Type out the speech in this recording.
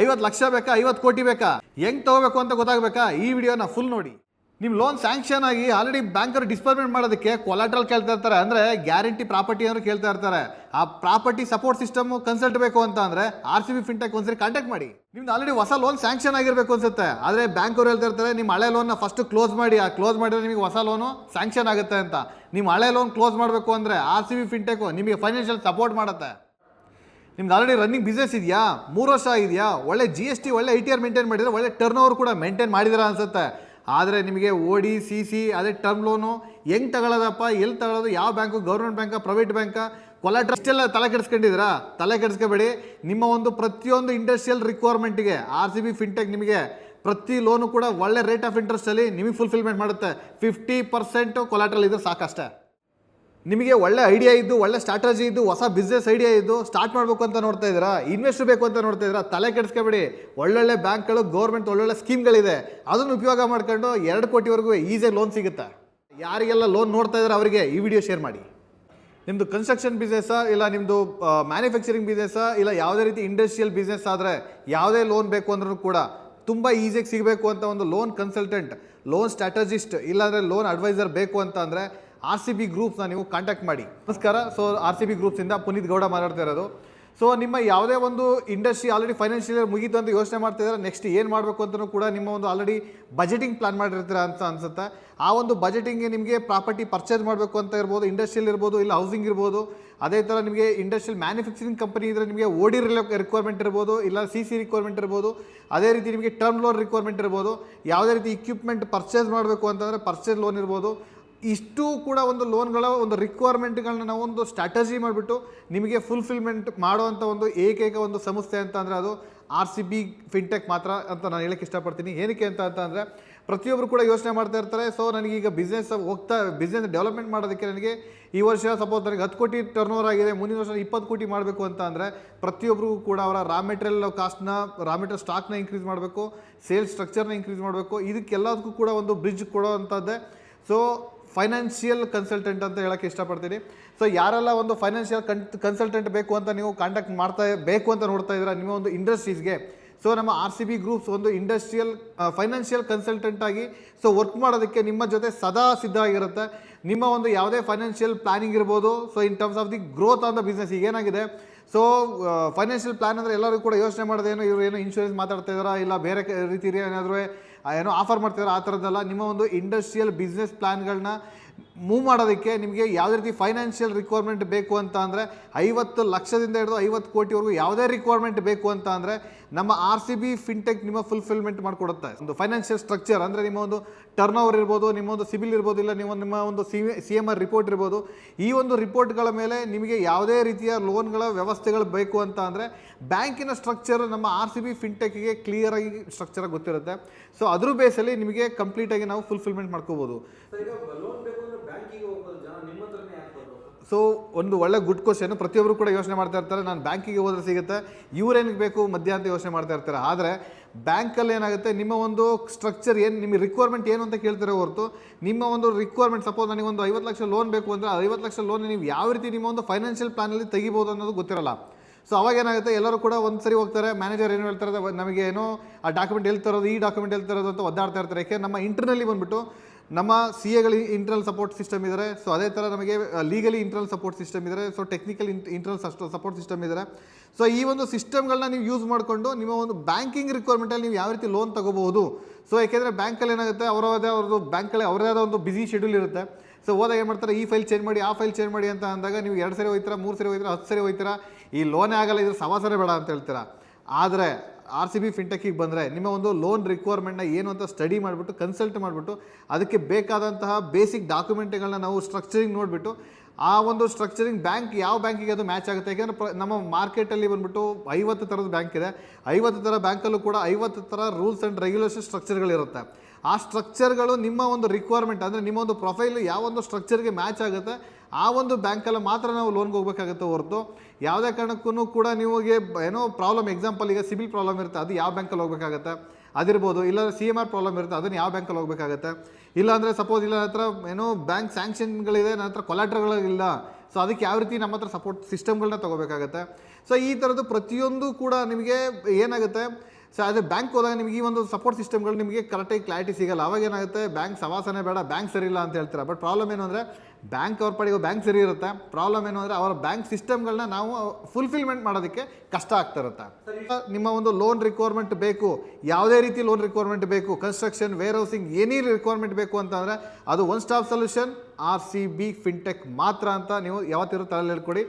ಐವತ್ತು ಲಕ್ಷ ಬೇಕಾ, ಐವತ್ತು ಕೋಟಿ ಬೇಕಾ? ಹೆಂಗ್ ತಗೋಬೇಕು ಅಂತ ಗೊತ್ತಾಗಬೇಕಾ? ಈ ವಿಡಿಯೋನ ಫುಲ್ ನೋಡಿ. ನಿಮ್ಮ ಲೋನ್ ಸ್ಯಾಂಕ್ಷನ್ ಆಗಿ ಆಲ್ರೆಡಿ ಬ್ಯಾಂಕರು ಡಿಸ್ಪರ್ಮೆಂಟ್ ಮಾಡೋದಕ್ಕೆ ಕೊಲಾಟ್ರಲ್ ಕೇಳ್ತಾ ಇರ್ತಾರೆ. ಅಂದರೆ ಗ್ಯಾರಂಟಿ ಪ್ರಾಪರ್ಟಿ ಅಂದ್ರೆ ಕೇಳ್ತಾ ಇರ್ತಾರೆ. ಆ ಪ್ರಾಪರ್ಟಿ ಸಪೋರ್ಟ್ ಸಿಸ್ಟಮ್ ಕನ್ಸಲ್ಟ್ ಬೇಕು ಅಂತ ಅಂದರೆ ಆರ್ ಸಿ ಬಿ ಫಿಂಟೆಕ್ ಒಂದ್ಸರಿ ಕಾಂಟ್ಯಾಕ್ಟ್ ಮಾಡಿ. ನಿಮ್ದು ಆಲ್ರೆಡಿ ಹೊಸ ಲೋನ್ ಸ್ಯಾಂಕ್ಷನ್ ಆಗಿರಬೇಕು ಅನ್ಸುತ್ತೆ. ಆದರೆ ಬ್ಯಾಂಕ್ ಅವ್ರು ಹೇಳ್ತಾ ಇರ್ತಾರೆ, ನಿಮ್ಮ ಹಳೆ ಲೋನ್ ಫಸ್ಟ್ ಕ್ಲೋಸ್ ಮಾಡಿ, ಆ ಕ್ಲೋಸ್ ಮಾಡಿದ್ರೆ ನಿಮಗೆ ಹೊಸ ಲೋನು ಸ್ಯಾಂಕ್ಷನ್ ಆಗುತ್ತೆ ಅಂತ. ನಿಮ್ಮ ಹಳೆ ಲೋನ್ ಕ್ಲೋಸ್ ಮಾಡಬೇಕು ಅಂದರೆ ಆರ್ ಸಿ ಬಿ ಫಿಂಟೆಕ್ ನಿಮಗೆ ಫೈನಾನ್ಷಿಯಲ್ ಸಪೋರ್ಟ್ ಮಾಡುತ್ತೆ. ನಿಮ್ದು ಆಲ್ರೆಡಿ ರನ್ನಿಂಗ್ ಬಿಸ್ನೆಸ್ ಇದೆಯಾ? ಮೂರು ವರ್ಷ ಇದೆಯಾ ಒಳ್ಳೆ ಜಿ ಎಸ್ ಟಿ ಒಳ್ಳೆ ಐ ಟಿ ಆರ್ ಮೇಂಟೈನ್ ಮಾಡಿದರೆ ಒಳ್ಳೆ ಟರ್ನ್ ಓವರ್ ಕೂಡ ಮೇಂಟೈನ್ ಮಾಡಿದಿರ ಅನ್ಸುತ್ತೆ. ಆದರೆ ನಿಮಗೆ ಓ ಡಿ ಸಿ ಸಿ ಅದೇ ಟರ್ಮ್ ಲೋನು ಹೆಂಗೆ ತಗೊಳ್ಳೋದಪ್ಪ ಎಲ್ಲಿ ತಗೊಳ್ಳೋದು ಯಾವ bank government bank private bank ಕೊಲಾಟ್ರ ಇಷ್ಟೆಲ್ಲ ತಲೆ ಕೆಡಿಸ್ಕೊಂಡಿದ್ದೀರಾ? ತಲೆ ಕೆಡಿಸ್ಕೋಬೇಡಿ. ನಿಮ್ಮ ಒಂದು ಪ್ರತಿಯೊಂದು ಇಂಡಸ್ಟ್ರಿಯಲ್ ರಿಕ್ವೈರ್ಮೆಂಟಿಗೆ ಆರ್ ಸಿ ಬಿ ಫಿನ್ಟೆಕ್ ನಿಮಗೆ ಪ್ರತಿ ಲೋನು ಕೂಡ ಒಳ್ಳೆ ರೇಟ್ ಆಫ್ ಇಂಟ್ರೆಸ್ಟಲ್ಲಿ ನಿಮಗೆ ಫುಲ್ಫಿಲ್ಮೆಂಟ್ ಮಾಡುತ್ತೆ. ಫಿಫ್ಟಿ ಪರ್ಸೆಂಟು ಕೊಲಾಟ್ರಲ್ ಇದ್ರೆ ಸಾಕಷ್ಟೇ. ನಿಮಗೆ ಒಳ್ಳೆ ಐಡಿಯಾ ಇದ್ದು, ಒಳ್ಳೆ ಸ್ಟ್ರಾಟಜಿ ಇದ್ದು, ಹೊಸ ಬಿಸ್ನೆಸ್ ಐಡಿಯಾ ಇದ್ದು ಸ್ಟಾರ್ಟ್ ಮಾಡಬೇಕು ಅಂತ ನೋಡ್ತಾ ಇದ್ದೀರಾ? ಇನ್ವೆಸ್ಟ್ ಬೇಕು ಅಂತ ನೋಡ್ತಾ ಇದ್ದೀರಾ? ತಲೆ ಕೆಡಿಸ್ಕೊಬೇಡಿ. ಒಳ್ಳೊಳ್ಳೆ ಬ್ಯಾಂಕ್ಗಳು ಗೌರ್ಮೆಂಟ್ ಒಳ್ಳೊಳ್ಳೆ ಸ್ಕೀಮ್ಗಳಿದೆ ಅದನ್ನು ಉಪಯೋಗ ಮಾಡ್ಕೊಂಡು ಎರಡು ಕೋಟಿವರೆಗೂ ಈಸಿಯಾಗಿ ಲೋನ್ ಸಿಗುತ್ತೆ? ಯಾರಿಗೆಲ್ಲ ಲೋನ್ ನೋಡ್ತಾ ಇದ್ದಾರೆ ಅವರಿಗೆ ಈ ವಿಡಿಯೋ ಶೇರ್ ಮಾಡಿ. ನಿಮ್ಮದು ಕನ್ಸ್ಟ್ರಕ್ಷನ್ ಬಿಸ್ನೆಸ್ಸಾ ಇಲ್ಲ ನಿಮ್ಮದು ಮ್ಯಾನುಫ್ಯಾಕ್ಚರಿಂಗ್ ಬಿಸ್ನೆಸ್ಸಾ ಇಲ್ಲ ಯಾವುದೇ ರೀತಿ ಇಂಡಸ್ಟ್ರಿಯಲ್ ಬಿಸ್ನೆಸ್ ಆದರೆ ಯಾವುದೇ ಲೋನ್ ಬೇಕು ಅಂದ್ರೂ ಕೂಡ ತುಂಬ ಈಸಿಯಾಗಿ ಸಿಗಬೇಕು ಅಂತ ಒಂದು ಲೋನ್ ಕನ್ಸಲ್ಟೆಂಟ್ ಲೋನ್ ಸ್ಟ್ರಾಟಜಿಸ್ಟ್ ಇಲ್ಲಾಂದರೆ ಲೋನ್ ಅಡ್ವೈಸರ್ ಬೇಕು ಅಂತ ಅಂದರೆ ಆರ್ ಸಿ ಬಿ ಗ್ರೂಪ್ಸ್ನ ನೀವು ಕಾಂಟ್ಯಾಕ್ಟ್ ಮಾಡಿ. ನಮಸ್ಕಾರ. ಸೊ ಆರ್ ಸಿ ಬಿ ಗ್ರೂಪ್ಸಿಂದ ಪುನೀತ್ ಗೌಡ ಮಾತಾಡ್ತಾ ಇರೋದು. ಸೊ ನಿಮ್ಮ ಯಾವುದೇ ಒಂದು ಇಂಡಸ್ಟ್ರಿ ಆಲ್ರೆಡಿ ಫೈನಾನ್ಷಿಯಲ್ ಇಯರ್ ಮುಗೀತು ಅಂತ ಯೋಚನೆ ಮಾಡ್ತಿದ್ದಾರೆ ನೆಕ್ಸ್ಟ್ ಏನು ಮಾಡಬೇಕು ಅಂತಲೂ ಕೂಡ ನಿಮ್ಮ ಒಂದು ಆಲ್ರೆಡಿ ಬಜೆಟಿಂಗ್ ಪ್ಲಾನ್ ಮಾಡಿರ್ತೀರ ಅಂತ ಅನ್ಸುತ್ತೆ. ಆ ಒಂದು ಬಜೆಟಿಂಗ್ಗೆ ನಿಮಗೆ ಪ್ರಾಪರ್ಟಿ ಪರ್ಚೇಸ್ ಮಾಡಬೇಕು ಅಂತ ಇರ್ಬೋದು ಇಂಡಸ್ಟ್ರಿಯಲ್ ಇರ್ಬೋದು, ಇಲ್ಲ ಹೌಸಿಂಗ್ ಇರ್ಬೋದು. ಅದೇ ಥರ ನಿಮಗೆ ಇಂಡಸ್ಟ್ರಿಯಲ್ ಮ್ಯಾನುಫ್ಯಾಕ್ಚರಿಂಗ್ ಕಂಪನಿ ಇದ್ದರೆ ನಿಮಗೆ ಓಡಿ ರಿಕ್ವೈರ್ಮೆಂಟ್ ಇರ್ಬೋದು, ಇಲ್ಲ ಸಿ ಸಿ ರಿಕ್ವೈರ್ಮೆಂಟ್ ಇರ್ಬೋದು. ಅದೇ ರೀತಿ ನಿಮಗೆ ಟರ್ಮ್ ಲೋನ್ ರಿಕ್ವೈರ್ಮೆಂಟ್ ಇರ್ಬೋದು. ಯಾವುದೇ ರೀತಿ ಇಕ್ವಿಪ್ಮೆಂಟ್ ಪರ್ಚೇಸ್ ಮಾಡಬೇಕು ಅಂತಂದರೆ ಪರ್ಚೇಸ್ ಲೋನ್ ಇರ್ಬೋದು. ಇಷ್ಟು ಕೂಡ ಒಂದು ಲೋನ್ಗಳ ಒಂದು ರಿಕ್ವೈರ್ಮೆಂಟ್ಗಳನ್ನ ನಾವು ಒಂದು ಸ್ಟ್ರಾಟಜಿ ಮಾಡಿಬಿಟ್ಟು ನಿಮಗೆ ಫುಲ್ಫಿಲ್ಮೆಂಟ್ ಮಾಡುವಂಥ ಒಂದು ಏಕೈಕ ಒಂದು ಸಂಸ್ಥೆ ಅಂತ ಅಂದರೆ ಅದು ಆರ್ ಸಿ ಬಿ ಫಿನ್ಟೆಕ್ ಮಾತ್ರ ಅಂತ ನಾನು ಹೇಳಕ್ಕೆ ಇಷ್ಟಪಡ್ತೀನಿ. ಏನಕ್ಕೆ ಅಂತ ಅಂತ ಅಂದರೆ ಪ್ರತಿಯೊಬ್ಬರು ಕೂಡ ಯೋಚನೆ ಮಾಡ್ತಾ ಇರ್ತಾರೆ. ಸೊ ನನಗೀಗ ಬಿಸ್ನೆಸ್ ಹೋಗ್ತಾ ಬಿಸ್ನೆಸ್ ಡೆವಲಪ್ಮೆಂಟ್ ಮಾಡೋದಕ್ಕೆ ನನಗೆ ಈ ವರ್ಷ ಸಪೋಸ್ ನನಗೆ ಹತ್ತು ಕೋಟಿ ಟರ್ನ್ ಓವರ್ ಆಗಿದೆ, ಮುಂದಿನ ವರ್ಷ ಇಪ್ಪತ್ತು ಕೋಟಿ ಮಾಡಬೇಕು ಅಂತ ಅಂದರೆ ಪ್ರತಿಯೊಬ್ಬರಿಗೂ ಕೂಡ ಅವರ ರಾ ಮೆಟೀರಿಯಲ್ ಕಾಸ್ಟ್ನ ರಾ ಮೆಟೀರಿಯಲ್ ಸ್ಟಾಕ್ನ ಇನ್ಕ್ರೀಸ್ ಮಾಡಬೇಕು ಸೇಲ್ಸ್ ಸ್ಟ್ರಕ್ಚರ್ನ ಇನ್ಕ್ರೀಸ್ ಮಾಡಬೇಕು. ಇದಕ್ಕೆಲ್ಲದಕ್ಕೂ ಕೂಡ ಒಂದು ಬ್ರಿಡ್ಜ್ ಕೊಡೋವಂಥದ್ದೇ. ಸೊ ಫೈನಾನ್ಷಿಯಲ್ ಕನ್ಸಲ್ಟೆಂಟ್ ಅಂತ ಹೇಳಕ್ಕೆ ಇಷ್ಟಪಡ್ತೀನಿ. ಸೊ ಯಾರೆಲ್ಲ ಒಂದು ಫೈನಾನ್ಷಿಯಲ್ ಕನ್ ಕನ್ಸಲ್ಟೆಂಟ್ ಬೇಕು ಅಂತ ನೀವು ಕಾಂಟ್ಯಾಕ್ಟ್ ಮಾಡ್ತಾ, ಬೇಕು ಅಂತ ನೋಡ್ತಾ ಇದ್ದೀರಾ, ನಿಮ್ಮ ಒಂದು ಇಂಡಸ್ಟ್ರೀಸ್ಗೆ ಸೊ ನಮ್ಮ ಆರ್ ಸಿ ಬಿ ಗ್ರೂಪ್ಸ್ ಒಂದು ಇಂಡಸ್ಟ್ರಿಯಲ್ ಫೈನಾನ್ಷಿಯಲ್ ಕನ್ಸಲ್ಟೆಂಟ್ ಆಗಿ ಸೊ ವರ್ಕ್ ಮಾಡೋದಕ್ಕೆ ನಿಮ್ಮ ಜೊತೆ ಸದಾ ಸಿದ್ಧ ಆಗಿರುತ್ತೆ ನಿಮ್ಮ ಒಂದು ಯಾವುದೇ ಫೈನಾನ್ಷಿಯಲ್ ಪ್ಲಾನಿಂಗ್ ಇರ್ಬೋದು so in terms of the growth on the business ಈಗ ಏನಾಗಿದೆ ಸೊ ಫೈನಾನ್ಷಿಯಲ್ ಪ್ಲಾನ್ ಅಂದರೆ ಎಲ್ಲರೂ ಕೂಡ ಯೋಚನೆ ಮಾಡೋದೇನು, ಇವರು ಏನೋ ಇನ್ಶೂರೆನ್ಸ್ ಮಾತಾಡ್ತಾ ಇದ್ದಾರಾ, ಇಲ್ಲ ಬೇರೆ ರೀತಿ ಏನಾದರೂ ಏನೋ ಆಫರ್ ಮಾಡ್ತಿದ್ದಾರೆ ಆ ಥರದ್ದೆಲ್ಲ ನಿಮ್ಮ ಒಂದು ಇಂಡಸ್ಟ್ರಿಯಲ್ ಬಿಸ್ನೆಸ್ ಪ್ಲ್ಯಾನ್ಗಳನ್ನ ಮೂವ್ ಮಾಡೋದಕ್ಕೆ ನಿಮಗೆ ಯಾವುದೇ ರೀತಿ ಫೈನಾನ್ಷಿಯಲ್ ರಿಕ್ವೈರ್ಮೆಂಟ್ ಬೇಕು ಅಂತ ಅಂದರೆ ಐವತ್ತು ಲಕ್ಷದಿಂದ ಹಿಡಿದು ಐವತ್ತು ಕೋಟಿವರೆಗೂ ಯಾವುದೇ ರಿಕ್ವೈರ್ಮೆಂಟ್ ಬೇಕು ಅಂತ ಅಂದರೆ ನಮ್ಮ ಆರ್ ಸಿ ಬಿ ಫಿನ್ಟೆಕ್ ನಿಮ್ಮ ಫುಲ್ಫಿಲ್ಮೆಂಟ್ ಮಾಡಿಕೊಡುತ್ತೆ. ಒಂದು ಫೈನಾನ್ಷಿಯಲ್ ಸ್ಟ್ರಕ್ಚರ್ ಅಂದರೆ ನಿಮ್ಮ ಒಂದು ಟರ್ನ್ ಓವರ್ ಇರ್ಬೋದು, ನಿಮ್ಮ ಒಂದು ಸಿಬಿಲ್ ಇರ್ಬೋದು, ಇಲ್ಲ ನಿಮ್ಮ ನಿಮ್ಮ ಒಂದು C C M R report ಇರ್ಬೋದು, ಈ ಒಂದು ರಿಪೋರ್ಟ್ಗಳ ಮೇಲೆ ನಿಮಗೆ ಯಾವುದೇ ರೀತಿಯ ಲೋನ್ಗಳ ವ್ಯವಸ್ಥೆಗಳು ಬೇಕು ಅಂತ ಅಂದರೆ ಬ್ಯಾಂಕಿನ ಸ್ಟ್ರಕ್ಚರ್ ನಮ್ಮ ಆರ್ ಸಿ ಬಿ ಫಿನ್ಟೆಕ್ಗೆ ಕ್ಲಿಯರಾಗಿ ಸ್ಟ್ರಕ್ಚರ್ ಗೊತ್ತಿರುತ್ತೆ. ಸೊ ಅದ್ರ ಬೇಸಲ್ಲಿ ನಿಮಗೆ ಕಂಪ್ಲೀಟಾಗಿ ನಾವು ಫುಲ್ಫಿಲ್ಮೆಂಟ್ ಮಾಡ್ಕೋಬೋದು. ನಿಮ್ಮ ಸೊ ಒಂದು ಒಳ್ಳೆ ಗುಡ್ ಕ್ವಶನ್ ಪ್ರತಿಯೊಬ್ಬರು ಕೂಡ ಯೋಚನೆ ಮಾಡ್ತಾ ಇರ್ತಾರೆ. ನಾನು ಬ್ಯಾಂಕಿಗೆ ಹೋದ್ರೆ ಸಿಗುತ್ತೆ. ಇವ್ರೇನಿಗೆ ಬೇಕು? ಮಧ್ಯ ಅಂತ ಯೋಚನೆ ಮಾಡ್ತಾ ಇರ್ತಾರೆ. ಆದರೆ, ಬ್ಯಾಂಕಲ್ಲಿ ಏನಾಗುತ್ತೆ? ನಿಮ್ಮ ಒಂದು ಸ್ಟ್ರಕ್ಚರ್ ಏನು ನಿಮಗೆ ರಿಕ್ವೈರ್ಮೆಂಟ್ ಏನು ಅಂತ ಕೇಳ್ತಾರೆ ಹೊರತು, ನಿಮ್ಮ ಒಂದು ರಿಕ್ವೈರ್ಮೆಂಟ್ ಸಪೋಸ್ ನನಗೆ ಒಂದು ಐವತ್ತು ಲಕ್ಷ ಲೋನ್ ಬೇಕು ಅಂದರೆ ಐವತ್ತು ಲಕ್ಷ ಲೋನ್ ನೀವು ಯಾವ ರೀತಿ ನಿಮ್ಮ ಒಂದು ಫೈನಾನ್ಷಿಯಲ್ ಪ್ಲಾನಲ್ಲಿ ತೆಗಿಬೋದು ಅನ್ನೋದು ಗೊತ್ತಿರಲ್ಲ. ಸೊ ಅವಾಗ ಏನಾಗುತ್ತೆ? ಎಲ್ಲರೂ ಕೂಡ ಒಂದು ಸರಿ ಹೋಗ್ತಾರೆ. ಮ್ಯಾನೇಜರ್ ಏನು ಹೇಳ್ತಾರೆ? ನಮಗೆ ಏನೋ ಆ ಡಾಕ್ಯುಮೆಂಟ್ ಹೇಳ್ತಿರೋದು ಈ ಡಾಕ್ಯುಮೆಂಟ್ ಹೇಳ್ತಿರೋದು ಅಂತ ಒದ್ದಾಡ್ತಾ ಇರ್ತಾರೆ. ಯಾಕೆ? ನಮ್ಮ ಇಂಟರ್ನಲ್ಲಿ ಬಂದ್ಬಿಟ್ಟು ನಮ್ಮ ಸಿ ಎಗಳು ಇಂಟರ್ನಲ್ ಸಪೋರ್ಟ್ ಸಿಸ್ಟಮ್ ಇದ್ದಾರೆ ಸೊ ಅದೇ ಥರ ನಮಗೆ ಲೀಗಲಿ ಇಂಟರ್ನಲ್ ಸಪೋರ್ಟ್ ಸಿಸ್ಟಮ್ ಇದ್ದಾರೆ so technical internal support system ಇದ್ದಾರೆ ಸೊ ಈ ಒಂದು ಸಿಸ್ಟಮ್ಗಳನ್ನ ನೀವು ಯೂಸ್ ಮಾಡಿಕೊಂಡು ನಿಮ್ಮ ಒಂದು ಬ್ಯಾಂಕಿಂಗ್ ರಿಕ್ವೈರ್ಮೆಂಟಲ್ಲಿ ನೀವು ಯಾವ ರೀತಿ ಲೋನ್ ತಗೋಬಹುದು. ಸೊ ಯಾಕೆಂದರೆ ಬ್ಯಾಂಕಲ್ಲಿ ಏನಾಗುತ್ತೆ, ಅವರದೇ ಅವ್ರದ್ದು ಬ್ಯಾಂಕಲ್ಲಿ ಅವರದೇ ಆದ ಒಂದು ಬಿಸಿ ಶೆಡ್ಯೂಲ್ ಇರುತ್ತೆ. ಸೊ ಹೋದಾಗ ಏನು ಮಾಡ್ತಾರೆ, ಈ ಫೈಲ್ ಚೇಂಜ್ ಮಾಡಿ, ಆ ಫೈಲ್ ಚೇಂಜ್ ಮಾಡಿ ಅಂತ ಅಂದಾಗ ನೀವು ಎರಡು ಸರಿ ಹೋಯ್ತೀರಾ, ಮೂರು ಸರಿ ಹೋಯ್ತೀರಾ, ಹತ್ತು ಸರಿ ಹೋಯ್ತೀರಾ, ಈ ಲೋನೇ ಆಗಲ್ಲ, ಇದ್ರ ಸವಾಸನೆ ಬೇಡ ಅಂತ ಹೇಳ್ತೀರಾ. ಆದರೆ ಆರ್ ಸಿ ಬಿ ಫಿಂಟೆಕ್ಕಿಗೆ ಬಂದರೆ ನಿಮ್ಮ ಒಂದು ಲೋನ್ ರಿಕ್ವೈರ್ಮೆಂಟ್ನ ಏನು ಅಂತ ಸ್ಟಡಿ ಮಾಡಿಬಿಟ್ಟು ಕನ್ಸಲ್ಟ್ ಮಾಡಿಬಿಟ್ಟು, ಅದಕ್ಕೆ ಬೇಕಾದಂತಹ ಬೇಸಿಕ್ ಡಾಕ್ಯುಮೆಂಟ್ಗಳನ್ನ ನಾವು ಸ್ಟ್ರಕ್ಚರಿಂಗ್ ನೋಡಿಬಿಟ್ಟು, ಆ ಒಂದು ಸ್ಟ್ರಕ್ಚರಿಂಗ್ ಬ್ಯಾಂಕ್ ಯಾವ ಬ್ಯಾಂಕಿಗೆ ಅದು ಮ್ಯಾಚ್ ಆಗುತ್ತೆ? ಯಾಕೆಂದರೆ ಪ್ರ ನಮ್ಮ ಮಾರ್ಕೆಟಲ್ಲಿ ಬಂದ್ಬಿಟ್ಟು ಐವತ್ತು ಥರದ ಬ್ಯಾಂಕ್ ಇದೆ. ಐವತ್ತು ಥರ ಬ್ಯಾಂಕಲ್ಲೂ ಕೂಡ ಐವತ್ತು ಥರ ರೂಲ್ಸ್ ಆ್ಯಂಡ್ ರೆಗ್ಯುಲೇಷನ್ ಸ್ಟ್ರಕ್ಚರ್ಗಳಿರುತ್ತೆ ಆ ಸ್ಟ್ರಕ್ಚರ್ಗಳು ನಿಮ್ಮ ಒಂದು ರಿಕ್ವೈರ್ಮೆಂಟ್ ಅಂದರೆ ನಿಮ್ಮ ಒಂದು ಪ್ರೊಫೈಲ್ ಯಾವ ಒಂದು ಸ್ಟ್ರಕ್ಚರ್ಗೆ ಮ್ಯಾಚ್ ಆಗುತ್ತೆ, ಆ ಒಂದು ಬ್ಯಾಂಕಲ್ಲಿ ಮಾತ್ರ ನಾವು ಲೋನ್ಗೆ ಹೋಗಬೇಕಾಗುತ್ತೆ ಹೊರತು. ಯಾವುದೇ ಕಾರಣಕ್ಕೂ ಕೂಡ ನಿಮಗೆ ಏನೋ ಪ್ರಾಬ್ಲಮ್ ಎಕ್ಸಾಂಪಲ್ ಈಗ ಸಿಬಿಲ್ ಪ್ರಾಬ್ಲಮ್ ಇರುತ್ತೆ, ಅದು ಯಾವ ಬ್ಯಾಂಕಲ್ಲಿ ಹೋಗ್ಬೇಕಾಗತ್ತೆ. ಅದಿರ್ಬೋದು ಇಲ್ಲ ಸಿ ಎಂ ಆರ್ ಪ್ರಾಬ್ಲಮ್ ಇರುತ್ತೆ, ಅದನ್ನು ಯಾವ ಬ್ಯಾಂಕಲ್ಲಿ ಹೋಗ್ಬೇಕಾಗತ್ತೆ. ಇಲ್ಲಾಂದರೆ ಸಪೋಸ್ ಇಲ್ಲ ಹತ್ರ ಏನೋ ಬ್ಯಾಂಕ್ ಸ್ಯಾಂಕ್ಷನ್ಗಳಿದೆ ನನ್ನ ಹತ್ರ ಕೊಲಾಟ್ರಗಳಿಲ್ಲ ಸೊ ಅದಕ್ಕೆ ಯಾವ ರೀತಿ ನಮ್ಮ ಹತ್ರ ಸಪೋರ್ಟ್ ಸಿಸ್ಟಮ್ಗಳನ್ನ ತೊಗೋಬೇಕಾಗತ್ತೆ. ಸೊ ಈ ಥರದ್ದು ಪ್ರತಿಯೊಂದು ಕೂಡ ನಿಮಗೆ ಏನಾಗುತ್ತೆ ಸೊ ಅದೇ ಬ್ಯಾಂಕ್ ಹೋದಾಗ ನಿಮಗೆ ಈ ಒಂದು ಸಪೋರ್ಟ್ ಸಿಸ್ಟಮ್ಗಳು ನಿಮಗೆ ಕರೆಕ್ಟಾಗಿ ಕ್ಲಾರಿಟಿ ಸಿಗಲ್ಲ. ಅವಾಗ ಏನಾಗುತ್ತೆ? ಬ್ಯಾಂಕ್ ಸವಾಸನೆ ಬೇಡ ಬ್ಯಾಂಕ್ ಸರಿ ಇಲ್ಲ ಅಂತ ಹೇಳ್ತಾರೆ? ಬಟ್ ಪ್ರಾಬ್ಲಮ್ ಏನು ಅಂದರೆ ಬ್ಯಾಂಕ್ ಅವ್ರ ಪಡೆಯೋ ಬ್ಯಾಂಕ್ ಸರಿ ಇರುತ್ತೆ. ಪ್ರಾಬ್ಲಮ್ ಏನು ಅಂದರೆ, ಅವರ ಬ್ಯಾಂಕ್ ಸಿಸ್ಟಮ್ಗಳನ್ನ ನಾವು ಫುಲ್ಫಿಲ್ಮೆಂಟ್ ಮಾಡೋದಕ್ಕೆ ಕಷ್ಟ ಆಗ್ತಾ ಇರುತ್ತೆ. ನಿಮ್ಮ ಒಂದು ಲೋನ್ ರಿಕ್ವೈರ್ಮೆಂಟ್ ಬೇಕು, ಯಾವುದೇ ರೀತಿ ಲೋನ್ ರಿಕ್ವೈರ್ಮೆಂಟ್ ಬೇಕು ಕನ್ಸ್ಟ್ರಕ್ಷನ್ ವೇರ್ ಹೌಸಿಂಗ್ ಏನೇ ರಿಕ್ವೈರ್ಮೆಂಟ್ ಬೇಕು ಅಂತಂದರೆ ಅದು one stop solution R C B fintech ಮಾತ್ರ ಅಂತ ನೀವು ಯಾವತ್ತಿರೋ ತಲೆಯಲ್ಲಿ ಹೇಳ್ಕೊಡಿ.